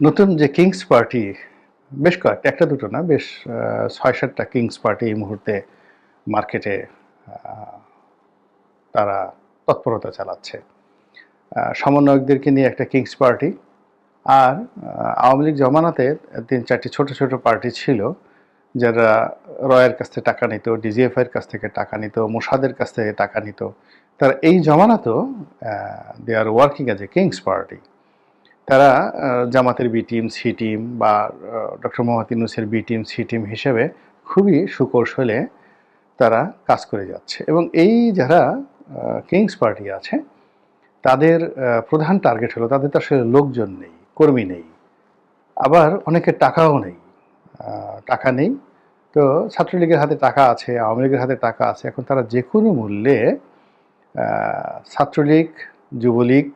নতুন যে Kings party বেশ কয়েকটা, একটা দুটো না, বেশ ছয় সাতটা কিংস পার্টি এই মুহূর্তে মার্কেটে তারা তৎপরতা চালাচ্ছে। সমন্বয়কদেরকে নিয়ে একটা কিংস পার্টি আর আওয়ামী লীগ জমানাতে তিন চারটি ছোট ছোট পার্টি ছিল যারা রয়ের কাছ থেকে টাকা নিত ডিজিএফআই এর কাছ থেকে টাকা নিত, মোসাদের কাছ থেকে টাকা নিত। তারা এই জমানাতেও they are working as a king's party তারা জামাতের বি টিম সি টিম বা ডক্টর মোহাম্মদ ইউনুসের বি টিম সি টিম হিসেবে খুবই সুকৌশলে তারা কাজ করে যাচ্ছে। এবং এই যারা কিংস পার্টি আছে, তাদের প্রধান টার্গেট হলো তাদের তো আসলে লোকজন নেই, কর্মী নেই। আবার অনেকের টাকাও নেই টাকা নেই। তো ছাত্রলীগের হাতে টাকা আছে, আওয়ামী লীগের হাতে টাকা আছে। এখন তারা যে কোনো মূল্যে ছাত্রলীগ, যুবলীগ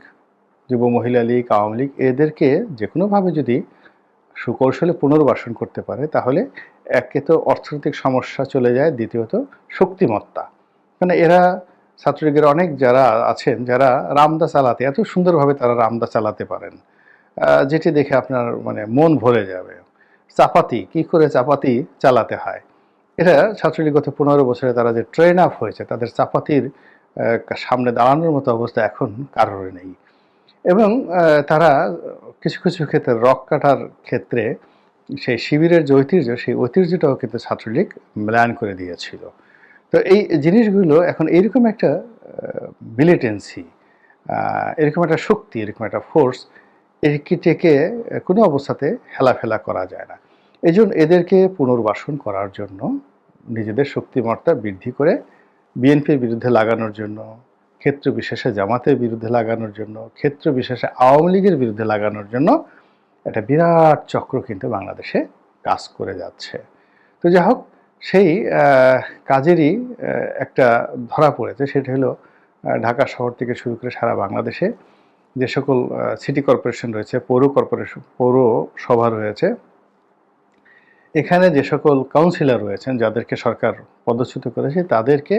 যুব মহিলা লীগ, আওয়ামী লীগ এদেরকে যে কোনোভাবে যদি সুকৌশলে পুনর্বাসন করতে পারে, তাহলে একে তো অর্থনৈতিক সমস্যা চলে যায়, দ্বিতীয়ত শক্তিমত্তা। মানে এরা ছাত্রলীগের অনেক যারা আছেন, যারা রামদা চালাতে, এত সুন্দরভাবে তারা রামদা চালাতে পারেন যেটি দেখে আপনার মানে মন ভরে যাবে। চাপাতি, কি করে চাপাতি চালাতে হয়? এটা ছাত্রলীগ গত পনেরো বছরে তারা যে ট্রেন আপ হয়েছে, তাদের চাপাতির সামনে দাঁড়ানোর মতো অবস্থা এখন কারোর নেই। এবং তারা কিছু কিছু ক্ষেত্রে রক কাটার ক্ষেত্রে সেই শিবিরের যে ঐতিহ্য, সেই ঐতিহ্যটাও কিন্তু ছাত্রলীগ ম্লান করে দিয়েছিল। তো এই জিনিসগুলো এখন এইরকম একটা মিলিটেন্সি এরকম একটা শক্তি, এরকম একটা ফোর্স এটিকে কোনো অবস্থাতে হেলাফেলা করা যায় না। এই এদেরকে পুনর্বাসন করার জন্য, নিজেদের শক্তিমত্তা বৃদ্ধি করে, বিএনপির বিরুদ্ধে লাগানোর জন্য ক্ষেত্র বিশেষে জামাতের বিরুদ্ধে লাগানোর জন্য, ক্ষেত্র বিশেষে আওয়ামী লীগের বিরুদ্ধে লাগানোর জন্য একটা বিরাট চক্র কিন্তু বাংলাদেশে কাজ করে যাচ্ছে। তো যাই হোক, সেই কাজেরই একটা ধরা পড়েছে, সেটা হলো ঢাকা শহর থেকে শুরু করে সারা বাংলাদেশে যে সকল সিটি কর্পোরেশন রয়েছে, পৌর কর্পোরেশন পৌরসভা রয়েছে, এখানে যে সকল কাউন্সিলর রয়েছেন, যাদেরকে সরকার পদচ্যুত করেছে, তাদেরকে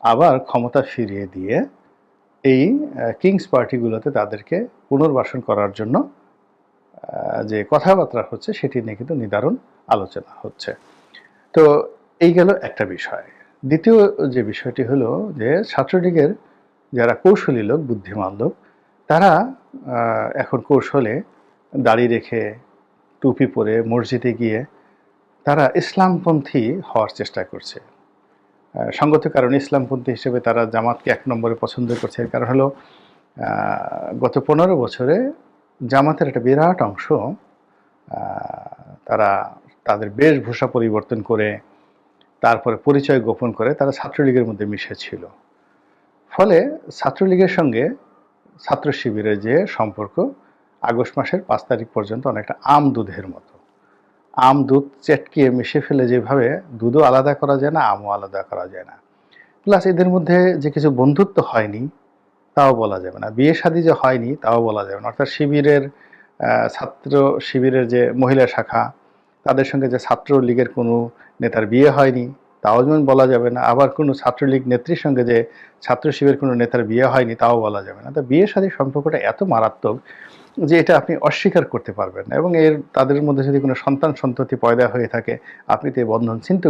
আবার ক্ষমতা ফিরিয়ে দিয়ে এই কিংস পার্টিগুলোতে তাদেরকে পুনর্বাসন করার জন্য যে কথাবার্তা হচ্ছে সেটি নিয়ে কিন্তু নিদারুণ আলোচনা হচ্ছে। তো এই গেল একটা বিষয়। দ্বিতীয় যে বিষয়টি হলো যে ছাত্রলীগের যারা কৌশলী লোক, বুদ্ধিমান লোক, তারা এখন কৌশলে দাড়ি রেখে টুপি পরে মসজিদে গিয়ে তারা ইসলামপন্থী হওয়ার চেষ্টা করছে। সঙ্গত কারণে ইসলামপন্থী হিসেবে তারা জামাতকে এক নম্বরে পছন্দ করছে। এর কারণ হলো গত পনেরো বছরে জামাতের একটা বিরাট অংশ তারা তাদের বেশভূষা পরিবর্তন করে, তারপরে পরিচয় গোপন করে তারা ছাত্রলীগের মধ্যে মিশেছিল। ফলে ছাত্রলীগের সঙ্গে ছাত্র শিবিরের যে সম্পর্ক, আগস্ট মাসের পাঁচ তারিখ পর্যন্ত অনেকটা আম দুধের মতো। আম দুধ চেটকিয়ে মিশে ফেলে যেভাবে দুধও আলাদা করা যায় না, আমও আলাদা করা যায় না। প্লাস এদের মধ্যে যে কিছু বন্ধুত্ব হয়নি, তাও বলা যাবে না। বিয়ে শাদী যে হয়নি, তাও বলা যাবে না। অর্থাৎ শিবিরের ছাত্র শিবিরের যে মহিলা শাখা, তাদের সঙ্গে যে ছাত্রলীগের কোনো নেতার বিয়ে হয়নি তাও যেমন বলা যাবে না, আবার কোনো ছাত্রলীগ নেত্রীর সঙ্গে যে ছাত্র শিবিরের কোনো নেতার বিয়ে হয়নি তাও বলা যাবে না। তো বিয়ের সাথে সম্পর্কটা এত মারাত্মক যে এটা আপনি অস্বীকার করতে পারবেন না এবং এর তাদের মধ্যে যদি কোনো সন্তান সন্ততি পয়দা হয়ে থাকে, আপনি তো এই বন্ধন ছিন্ন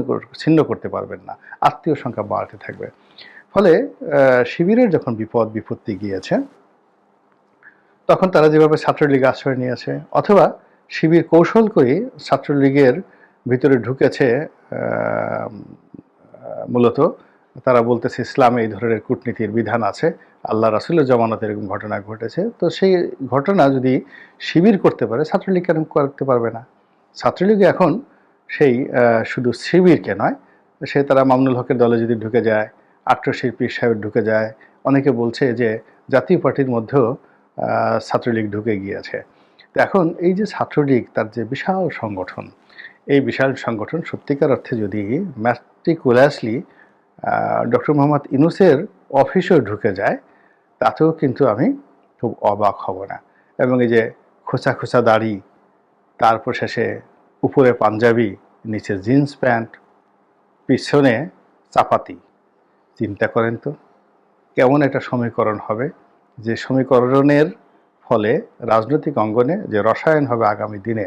ছিন্ন করতে পারবেন না, আত্মীয় সংখ্যা বাড়তে থাকবে। ফলে শিবিরের যখন বিপদ, বিপত্তি গিয়েছে, তখন তারা যেভাবে ছাত্রলীগ আশ্রয় নিয়েছে, অথবা শিবির কৌশল করে ছাত্রলীগের ভিতরে ঢুকেছে মূলত তারা বলতেছে, ইসলামে এই ধরনের কূটনীতির বিধান আছে। আল্লাহ রাসুলের জমানতে এরকম ঘটনা ঘটেছে। তো সেই ঘটনা যদি শিবির করতে পারে, ছাত্রলীগ কেন করতে পারবে না? ছাত্রলীগ এখন সেই শুধু শিবিরকে নয়, সে তারা মামনুল হকের দলে যদি ঢুকে যায় আট্টশিল্পী সাহেব ঢুকে যায়, অনেকে বলছে যে জাতীয় পার্টির মধ্যেও ছাত্রলীগ ঢুকে গিয়েছে। তো এখন এই যে ছাত্রলীগ, তার যে বিশাল সংগঠন এই বিশাল সংগঠন সত্যিকার অর্থে যদি ম্যাট্রিকুলাসলি ডক্টর মোহাম্মদ ইনুসের অফিসেও ঢুকে যায়, তাতেও কিন্তু আমি খুব অবাক হব না। এবং এই যে খোঁচা খোঁচা দাড়ি, তারপর শেষে উপরে পাঞ্জাবি, নিচে জিন্স প্যান্ট পিছনে চাপাতি, চিন্তা করেন তো, কেমন একটা সমীকরণ হবে? যে সমীকরণের ফলে রাজনৈতিক অঙ্গনে যে রসায়ন হবে আগামী দিনে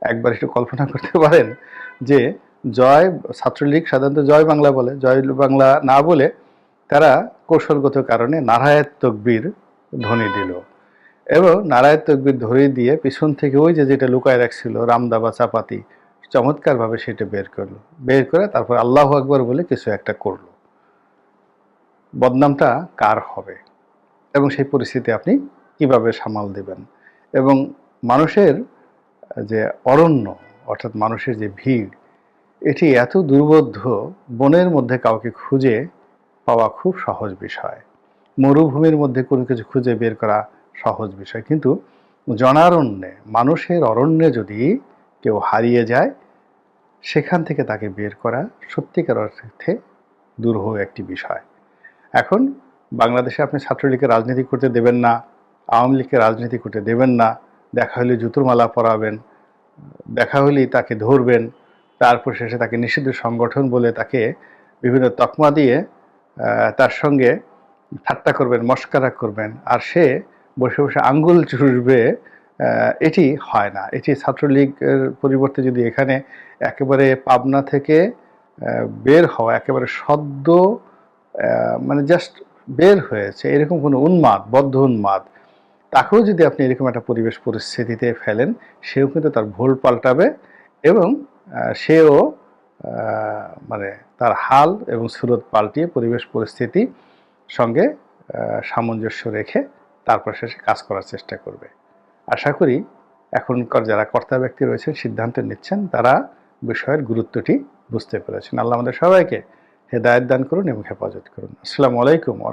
একবার একটু কল্পনা করতে পারেন যে জয়, ছাত্রলীগ সাধারণত জয় বাংলা বলে, জয় বাংলা না বলে তারা কৌশলগত কারণে নারায়ত তকবীর ধ্বনি দিল এবং নারায়ত তকবীর ধরে দিয়ে পিছন থেকে ওই যে যেটা লুকায় রাখছিল রামদা বা চাপাতি, চমৎকারভাবে সেটা বের করল। বের করে তারপর আল্লাহ আকবর বলে কিছু একটা করল। বদনামটা কার হবে? এবং সেই পরিস্থিতি আপনি কীভাবে সামাল দেবেন? এবং মানুষের যে অরণ্য, অর্থাৎ মানুষের যে ভিড়, এটি এত দুর্বোধ্য, বনের মধ্যে কাউকে খুঁজে পাওয়া খুব সহজ বিষয়। মরুভূমির মধ্যে কোনো কিছু খুঁজে বের করা সহজ বিষয়। কিন্তু জনারণ্যে, মানুষের অরণ্যে যদি কেউ হারিয়ে যায়, সেখান থেকে তাকে বের করা সত্যিকার অর্থে দুরূহ একটি বিষয়। এখন বাংলাদেশে আপনি ছাত্রলীগকে রাজনীতি করতে দেবেন না, আওয়ামী লীগকে রাজনীতি করতে দেবেন না দেখা হলে জুতোর মালা পরাবেন, দেখা হলেই তাকে ধরবেন, তারপর শেষে তাকে নিষিদ্ধ সংগঠন বলে তাকে বিভিন্ন তকমা দিয়ে তার সঙ্গে ঠাট্টা করবেন, মস্কারা করবেন। আর সে বসে বসে আঙ্গুল চুষবে এটি হয় না। এটি ছাত্রলীগের পরিবর্তে যদি এখানে একেবারে পাবনা থেকে বের হওয়া, একেবারে সদ্য মানে জাস্ট বের হয়েছে, এরকম কোনো উন্মাদ, বদ্ধ উন্মাদ তাকেও যদি আপনি এরকম একটা পরিবেশ পরিস্থিতিতে ফেলেন, সেও কিন্তু তার ভুল পাল্টাবে এবং সেও মানে তার হাল এবং সুরত পাল্টিয়ে পরিবেশ পরিস্থিতি সঙ্গে সামঞ্জস্য রেখে তারপর শেষে কাজ করার চেষ্টা করবে। আশা করি এখনকার যারা কর্তা ব্যক্তি রয়েছেন, সিদ্ধান্ত নিচ্ছেন, তারা বিষয়ের গুরুত্বটি বুঝতে পেরেছেন। আল্লাহ আমাদের সবাইকে হেদায়ত দান করুন এবং হেফাজত করুন। আসসালামু আলাইকুম ও